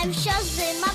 I'm just in my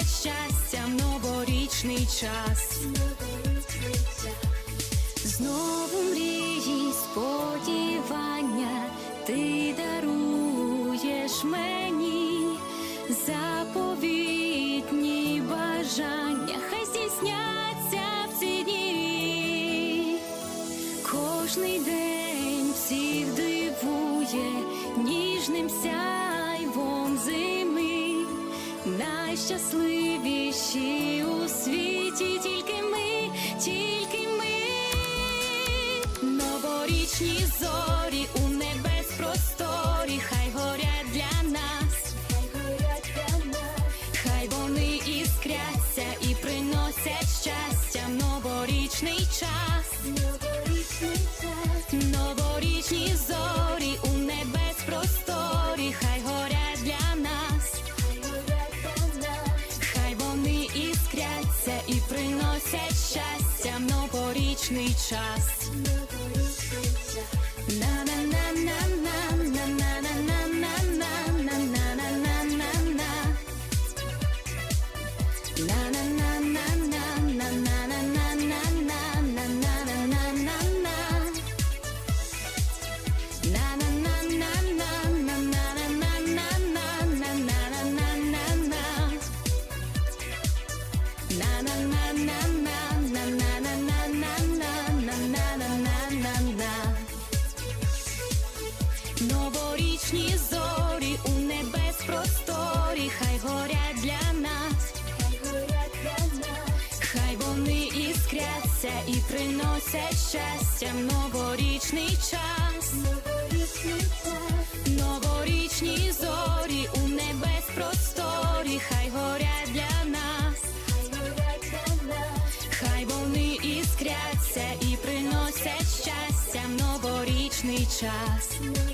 Щастя, новорічний час, знову мрії, сподівання, ти даруєш мені. Заповітні бажання, хай здійсняться в ці дні, кожний день всіх дивує ніжним сяйвом зими. Найщасливіший час.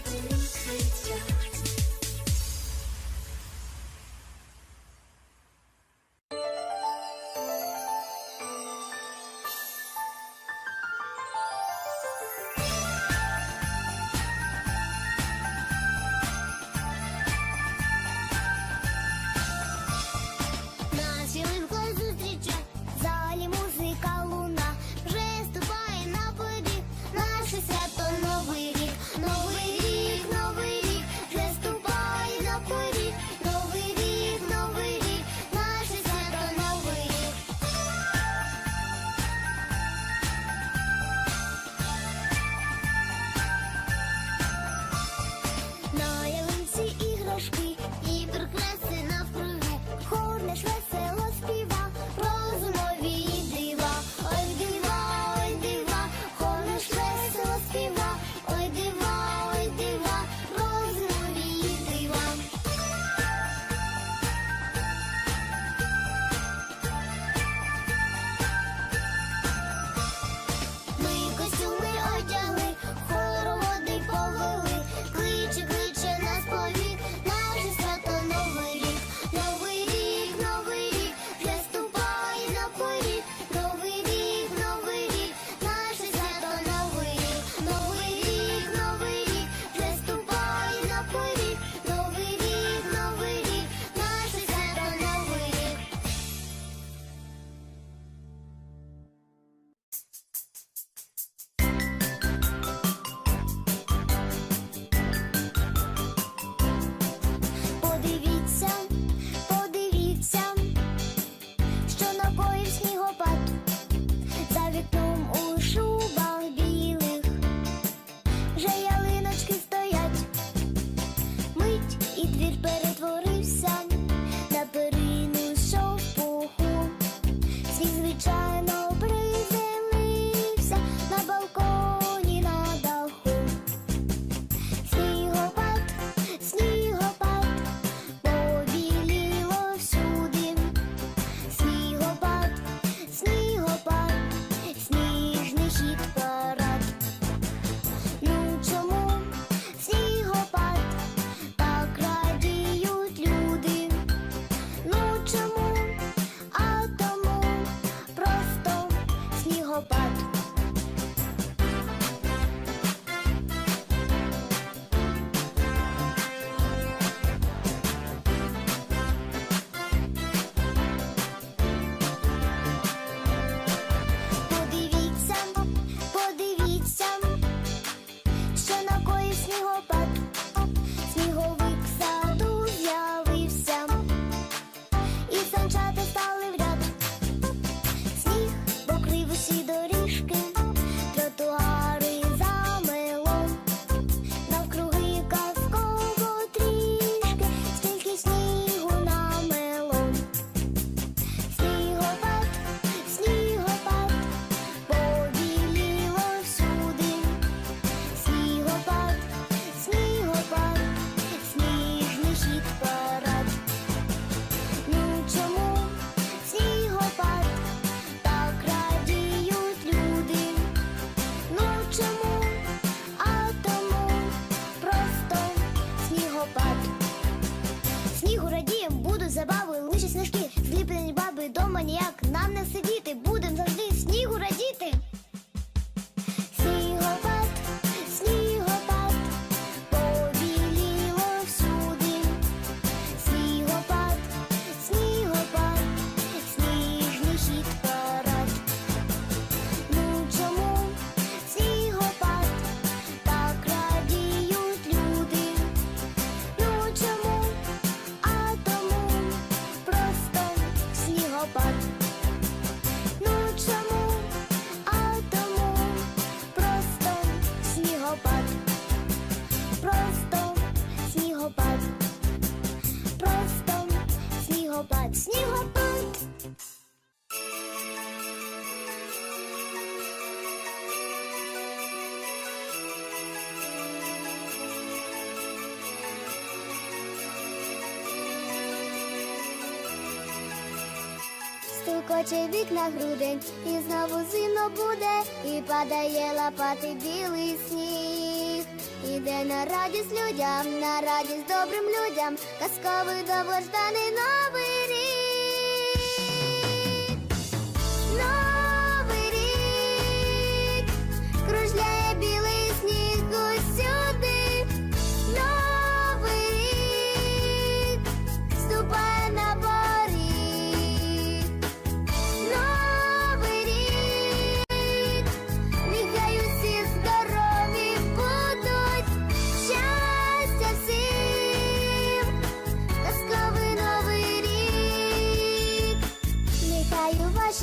стукоче вікна грудень, і знову зимно буде, і падає лопати білий сніг. Іде на радість людям, на радість добрим людям, казковий довгожданий новий.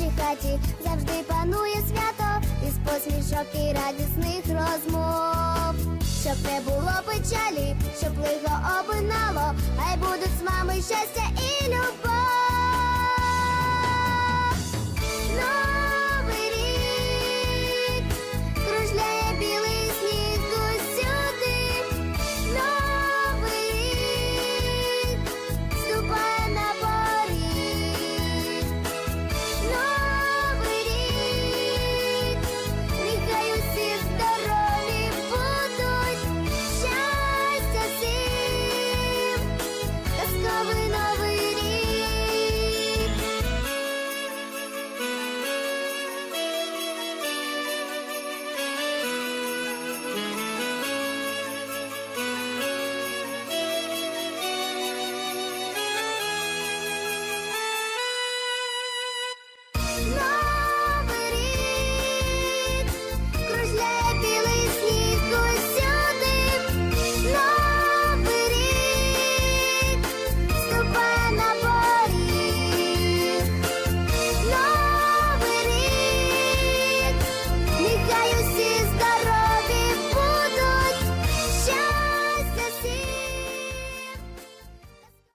У вашій хаті завжди панує свято із посмішок і радісних розмов. Щоб не було печалі, щоб лихо обинало, хай будуть з вами щастя і любов.